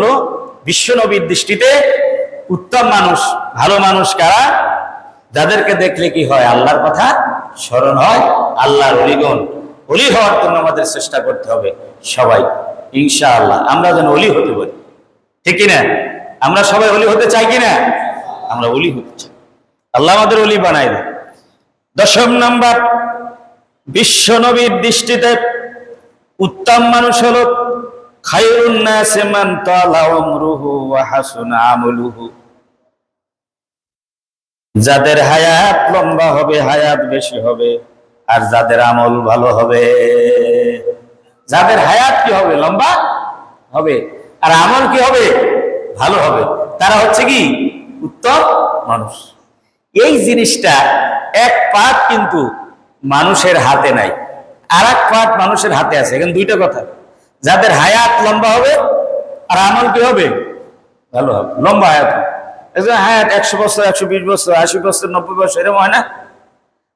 হলো বিশ্বনবীর দৃষ্টিতে উত্তম মানুষ, ভালো মানুষ কারা? যাদেরকে দেখলে কি হয়? আল্লাহর কথা স্মরণ হয়, আল্লাহর অলিগণ। অলি হওয়ার জন্য আমাদের চেষ্টা করতে হবে সবাই ইনশা আল্লাহ আমরা যেন অলি হতে পারি। ঠিক কিনা? আমরা সবাই অলি হতে চাই কিনা? আমরা অলি হতে চাই। আল্লাহ আমাদের অলি বানাই দেয় দশম নাম্বার বিশ্ব নবীর দৃষ্টিতে উত্তম মানুষ হলো খায়রুন যাদের হায়াত লম্বা হবে, হায়াত বেশি হবে, আর যাদের আমল ভালো হবে। যাদের হায়াত কি হবে? লম্বা হবে। আর আমল কি হবে? ভালো হবে। তারা হচ্ছে কি? উত্তম মানুষ। এই জিনিসটা এক পার্ট কিন্তু মানুষের হাতে নাই। আর এক পার্ট মানুষের হাতে আছে। এখানে দুইটা কথা। যাদের হায়াত লম্বা হবে আর আমল কি হবে? ভালো হবে। লম্বা হায়াত যে হায়াত একশো বছর, একশো বিশ বছর, আশি বছর, নব্বই বছর, এরকম হয় না?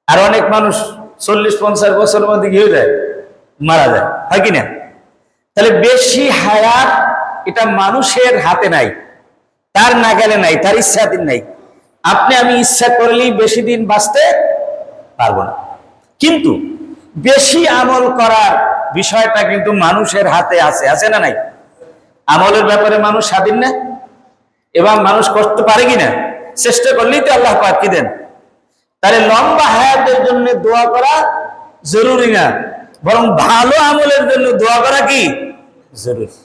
আর অনেক মানুষ চল্লিশ, পঞ্চাশ বছরের মধ্যে কি হয়ে যায়? মারা যায়। হয় কি না? তাহলে বেশি হায়াত এটা মানুষের হাতে নাই। তার নাগালে নাই, তার ইচ্ছাধীন নাই। আপনি আমি ইচ্ছা করলেই বেশি দিন বাঁচতে পারব না। কিন্তু বেশি আমল করার বিষয়টা কিন্তু মানুষের হাতে আছে। আছে না নাই? আমলের ব্যাপারে মানুষ স্বাধীন না? এবং মানুষ করতে পারে কিনা চেষ্টা করলেই তো আল্লাহ পাক দেন। তাহলে লম্বা হায়াতের জন্য দোয়া করা জরুরি না। বরং ভালো আমলের জন্য দোয়া করা কি? জরুরি।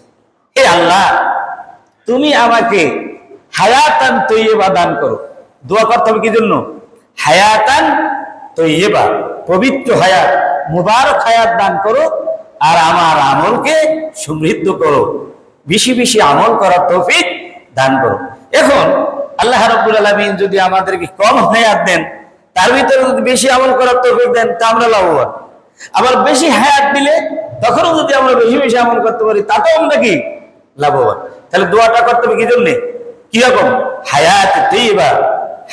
হে আল্লাহ, তুমি আমাকে হায়াতান তৈবা দান করো। দোয়া করতে হবে কি জন্য? হায়াতান তৈবা পবিত্র হায়াত, মুবারক হায়াত দান করো আর আমার আমলকে সমৃদ্ধ করো। বেশি বেশি আমল করার তৌফিক দান করো। এখন আল্লাহ রাব্বুল আলামিন যদি আমাদেরকে কম হায়াত দেন, তার ভিতরে যদি বেশি আমল করার তৌফিক দেন, তা আমরা লাভবান। আবার বেশি হায়াত দিলে তখনও যদি আমরা বেশি বেশি আমল করতে পারি, তাতেও আমরা কি? লাভবান। তাহলে দোয়াটা করতে হবে কি জন্যে কীরকম? হায়াত তৈবা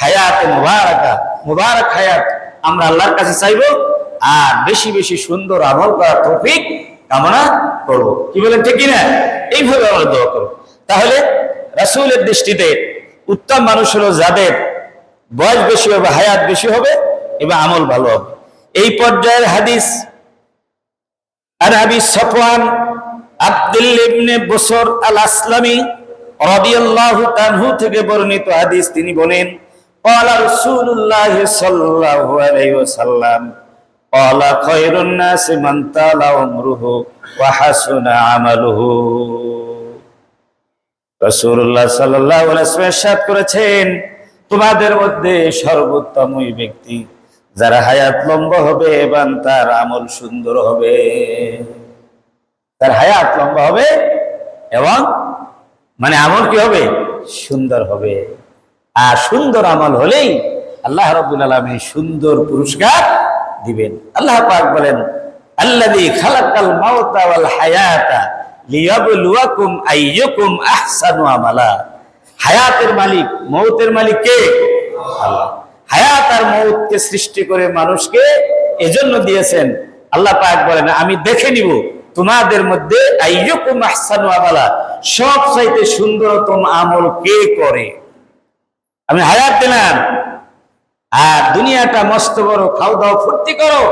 হায়াত মুবারাকা, মুবারক হায়াত। আমরা আল্লাহর কাছে চাইব আর বেশি বেশি সুন্দর আমল করার তৌফিক কামনা করব। কি বলেন, ঠিক কিনা? এইভাবে আমরা দোয়া করব। তাহলে রাসূলের দৃষ্টিতে উত্তম মানুষ হলো যাদের বয়স বেশি হবে, হায়াত বেশি হবে এবং আমল ভালো হবে। এই পর্যায়ের হাদিস আর আবি সফওয়ান আব্দুল ইবনে বসর আল আসলামী রাদিয়াল্লাহু তাআনহু থেকে বর্ণিত হাদিস। তিনি বলেন قال رسول الله صلى الله عليه وسلم قال خير الناس من طال عمره وحسن عمله রাসূলুল্লাহ সাল্লাল্লাহু আলাইহি ওয়াসাল্লাম ইরশাদ করেছেন তোমাদের মধ্যে সর্বোত্তম ওই ব্যক্তি যারা হায়াত লম্বা হবে এবং তার আমল সুন্দর হবে তার হায়াত লম্বা হবে এবং মানে আমল কি হবে সুন্দর হবে আর সুন্দর আমল হলেই আল্লাহ রব্বুল আলমী সুন্দর পুরস্কার দিবেন। আল্লাহ পাক বলেন হায়াতা আহসানু আমালা। হায়াতের মালিক মালিক কে? আল্লাহ। হায়াত আর সৃষ্টি করে মানুষকে এজন্য দিয়েছেন। আল্লাহ পাক বলেন, আমি দেখে নিব তোমাদের মধ্যে আইয়ুকুম আহসানু আমালা। সব চাইতে সুন্দরতম আমল কে করে? আমি হায়াত দিলাম আর দুনিয়াটা মস্ত বড় খাও দাও, ফুর্তি করো।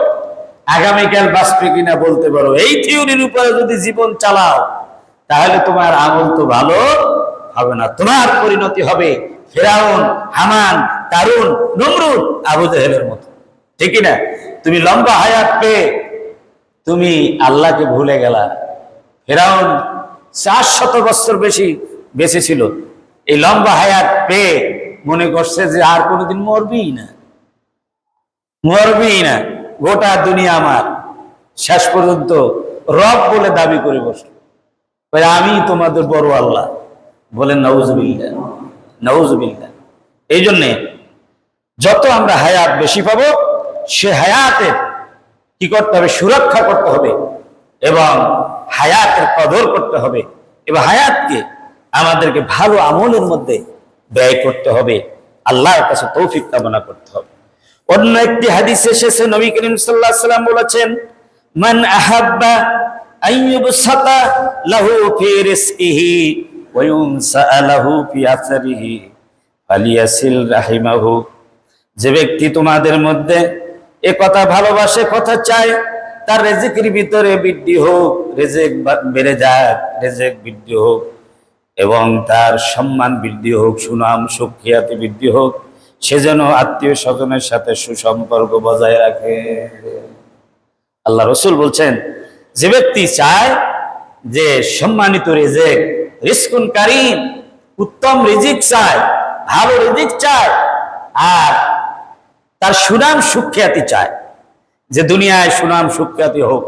আগামীকাল বাঁচবে কিনা বলতে পারো। এই থিওরির উপরে যদি জীবন চালাও, তাহলে তোমার আমল তো ভালো হবে না। তোমার পরিণতি হবে ফেরাউন, হামান তারুন নমরুদ, আবু জাহেলের মতো। ঠিক না তুমি লম্বা হায়াত পেয়ে তুমি আল্লাহকে ভুলে গেলা। ফেরাউন চার শত বছর বেশি বেঁচে ছিল। এই লম্বা হায়াত পেয়ে মনে করছে যে আর কোনোদিন মরবি না। মরবি না। গোটা দুনিয়া আমার। শেষ পর্যন্ত রব বলে দাবি করে বসল। আমি তোমাদের বড় আল্লাহ। বলেন নওজবিল্লা নওজবিল্লা এই জন্যে যত আমরা হায়াত বেশি পাবো, সে হায়াতের কি করতে হবে? সুরক্ষা করতে হবে এবং হায়াতের কদর করতে হবে। এবং হায়াতকে আমাদেরকে ভালো আমলের মধ্যে ব্যয় করতে হবে। আল্লাহর কাছে তৌফিক কামনা করতে হবে। অন্য একটি হাদিস এসেছে, নবী করিম সাল্লাহ সাল্লাম বলেছেন, মান আহাব্বা আইয়ুবসাতা লাহু ফি রিজকিহি ওয়ুনসাআলাহু ফি আসারিহি ফালিয়াসিল রাহিমাহু। যে ব্যক্তি তোমাদের মধ্যে এ কথা ভালোবাসে, কথা চায়, তার রেজেকের ভিতরে বৃদ্ধি হোক, রেজেক বেড়ে যাক, রেজেক বৃদ্ধি হোক। এবং তার সম্মান বৃদ্ধি হোক, সুনাম, সুখ্যাতি বৃদ্ধি হোক, সে যেন আত্মীয় স্বজনের সাথে সুসম্পর্ক বজায় রাখে। আল্লাহ রসুল বলছেন, যে ব্যক্তি চায় যে সম্মানিত রেজেক, রিস্কুন কারিম, উত্তম রিজিক চায়, ভালো রিজিক চায়, আর তার সুনাম, সুখ্যাতি চায়। যে দুনিয়ায় সুনাম, সুখ্যাতি হোক,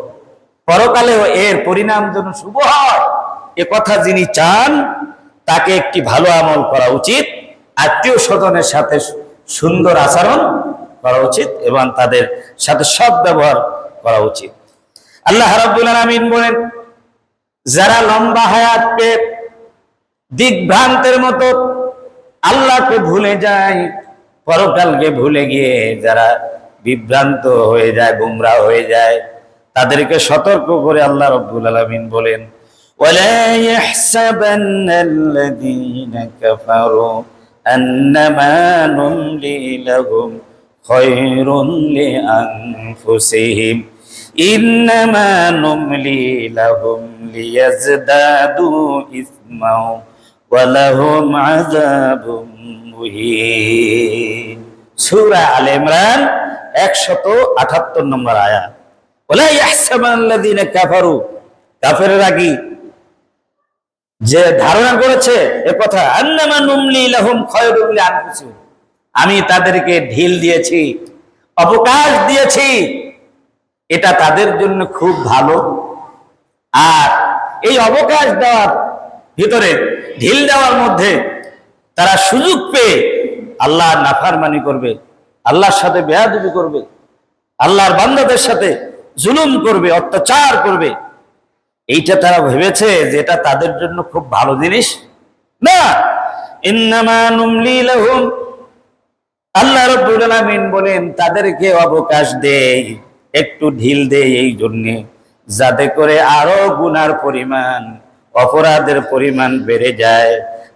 পরকালেও এর পরিণাম যেন শুভ হয়। এ কথা যিনি চান, তাকে একটি ভালো আমল করা উচিত, আত্মীয় স্বজনের সাথে সুন্দর আচরণ করা উচিত এবং তাদের সাথে সৎ ব্যবহার করা উচিত। আল্লাহ রাব্বুল আলামিন বলেন, যারা লম্বা হায়াত পেয়ে দিগ্ভ্রান্তের মতো আল্লাহকে ভুলে যায়, পরকালকে ভুলে গিয়ে যারা বিভ্রান্ত হয়ে যায় গুমরা হয়ে যায়, তাদেরকে সতর্ক করে আল্লাহ রব্বুল আলামিন বলেন ولا يحسبن الذين كفروا أنما نملي لهم خير لأنفسهم إنما نملي لهم ليزدادوا إثما ولهم عذاب মুহিন সূরা আলে ইমরান 178 নম্বর আয়াত ওলা ইয়াহসাবাল্লাযীনা কাফারু কাফেররা কি যে ধারণা করেছে এ কথা আমি তাদেরকে ঢিল দিয়েছি, অবকাশ দিয়েছি। এটা তাদের জন্য খুব ভালো। আর এই অবকাশ দেওয়ার ভিতরে, ঢিল দেওয়ার মধ্যে তারা সুযোগ পেয়ে আল্লাহর নাফারমানি করবে, আল্লাহর সাথে বেয়াদবি করবে, আল্লাহর বান্দাদের সাথে জুলুম করবে, অত্যাচার করবে। এইটা তারা ভেবেছে যে এটা তাদের জন্য খুব ভালো জিনিস। না! আল্লাহ রব্বুল আলামিন বলেন, তাদেরকে অবকাশ দেই, একটু ঢিল দেই এই জন্যে, যাতে করে আরও গুনার পরিমাণ, অপরাধের পরিমাণ বেড়ে যায়,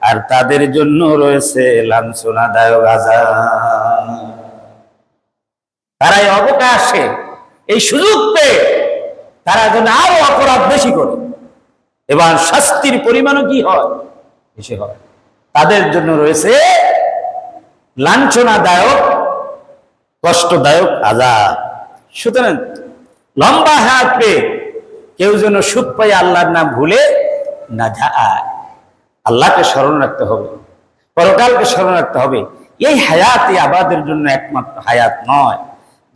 আর তাদের জন্য রয়েছে লাঞ্ছনাদায়ক আজাব তারা এই অবকাশে, এই সুযোগ পেয়ে তারা যেন আরও অপরাধ বেশি করে। এবার শাস্তির পরিমাণও কি হয়? বেশি হয়। তাদের জন্য রয়েছে লাঞ্ছনাদায়ক, কষ্টদায়ক আজাদ সুতরাং লম্বা হাত পেয়ে কেউ যেন সুখ পাই আল্লাহর নাম ভুলে না যায়। আল্লাহকে স্মরণ রাখতে হবে, পরকালকে স্মরণ রাখতে হবে। এই হায়াতই আবাদের জন্য একমাত্র হায়াত নয়,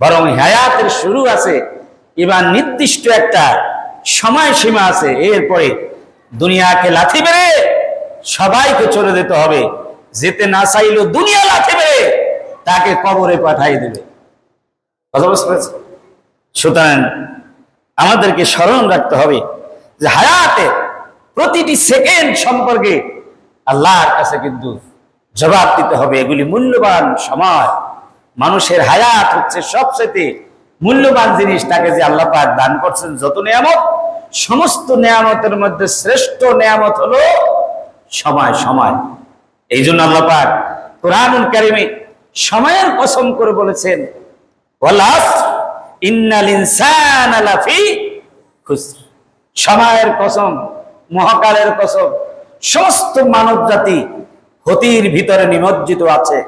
বরং হায়াতের শুরু আছে এবার নির্দিষ্ট একটা সময়সীমা আছে, এরপরে দুনিয়াকে লাথি মেরে সবাইকে চলে যেতে হবে। যেতে না চাইলেও দুনিয়া লাথি মেরে তাকে কবরে পাঠাই দেবে। কথা বুঝতে? সুতরাং আমাদেরকে স্মরণ রাখতে হবে যে হায়াতে প্রতিটি সেকেন্ড সম্পর্কে আল্লাহর কাছে কিন্তু জবাব দিতে হবে। এগুলি মূল্যবান সময়। মানুষের হায়াত হচ্ছে সবচেয়ে মূল্যবান জিনিস তাকে যে আল্লাহ পাক দান করছেন, যত নিয়ামত, সমস্ত নিয়ামতের মধ্যে শ্রেষ্ঠ নিয়ামত হলো সময় সময়। এই জন্য আল্লাহ পাক কোরআনুল কারিমে সময়ের কসম করে বলেছেন সময়ের কসম, মহাকালের কসম, সমস্ত মানব জাতি ক্ষতির ভিতরে নিমজ্জিত আছে।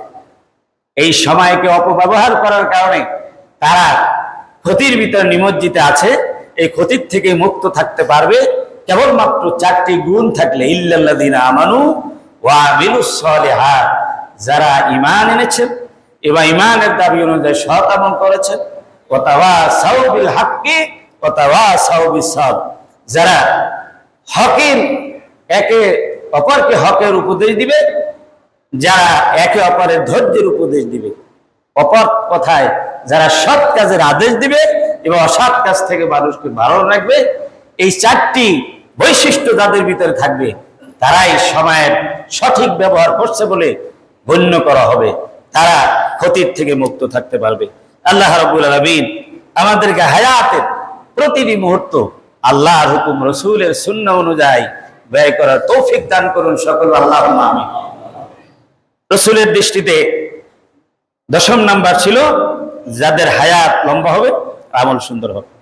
এই সময়কে অপব্যবহার করার কারণে তারা ক্ষতির ভিতরে নিমজ্জিত আছে, এই ক্ষতির থেকে মুক্ত থাকতে পারবে। কেবলমাত্র চারটি গুণ থাকলে, ইল্লাল্লাযিনা আমানু ওয়া আমিলুস সলিহাত। যারা ঈমান এনেছেন, এবং ঈমানের দাবি অনুযায়ী সৎ আমল করেছেন ওয়াতাওয়াসাউ বিল হাক্কি সাবর যারা হকের, একে অপরকে হকের উপদেশ দিবে, যারা একে অপরের ধৈর্যের উপদেশ দিবে। অপর কথায় যারা সৎ কাজের আদেশ দিবে এবং অসৎ কাজ থেকে মানুষকে ভালো রাখবে, এই চারটি বৈশিষ্ট্য যাদের ভিতরে থাকবে, তারাই সময়ের সঠিক ব্যবহার করছে বলে গণ্য করা হবে। তারা ক্ষতির থেকে মুক্ত থাকতে পারবে। আল্লাহ রবুল আলমিন আমাদেরকে হায়াতের প্রতিটি মুহূর্ত আল্লাহর হুকুম, রসুলের শূন্য অনুযায়ী ব্যয় করার তৌফিক দান করুন সকল আল্লাহ আমি রসুলের দৃষ্টিতে দশম নাম্বার ছিল যাদের হায়াত লম্বা হবে আমল সুন্দর হবে।